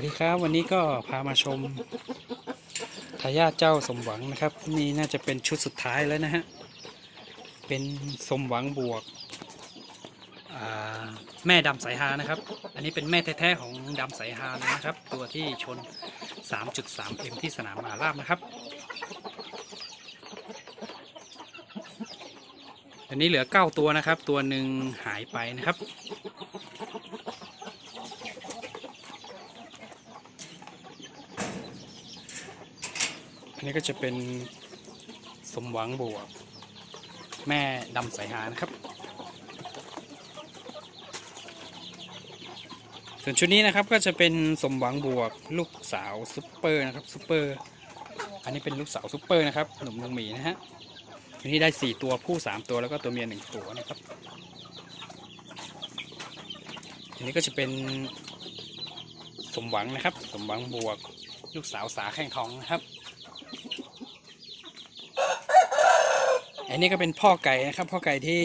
วัสดีครับวันนี้ก็พามาชมทายาทเจ้าสมหวังนะครับ นี่น่าจะเป็นชุดสุดท้ายแล้วนะฮะ เป็นสมหวังบวกแม่ดำสายฮานะครับ อันนี้เป็นแม่แท้ๆของดำสายฮาเลยนะครับ ตัวที่ชน 3.3M ที่สนามมาราบนะครับอันนี้เหลือ 9 ตัวนะครับ ตัวหนึ่งหายไปนะครับ อันนี้ก็จะเป็นสมหวังบวก แม่ดำสายหานะครับ ส่วนชุดนี้นะครับก็จะเป็นสมหวังบวกลูกสาวซุปเปอร์นะครับซุปเปอร์อันนี้เป็นลูกสาวซุปเปอร์นะครับหนุ่มลุงหมีนะฮะอันนี้ได้สี่ตัวผู้สามตัวแล้วก็ตัวเมียหนึ่งตัวนะครับอันนี้ก็จะเป็นสมหวังนะครับ สมหวังบวก ลูกสาวสาแข้งทองนะครับ อันนี้ก็เป็นพ่อไก่นะครับ พ่อไก่ที่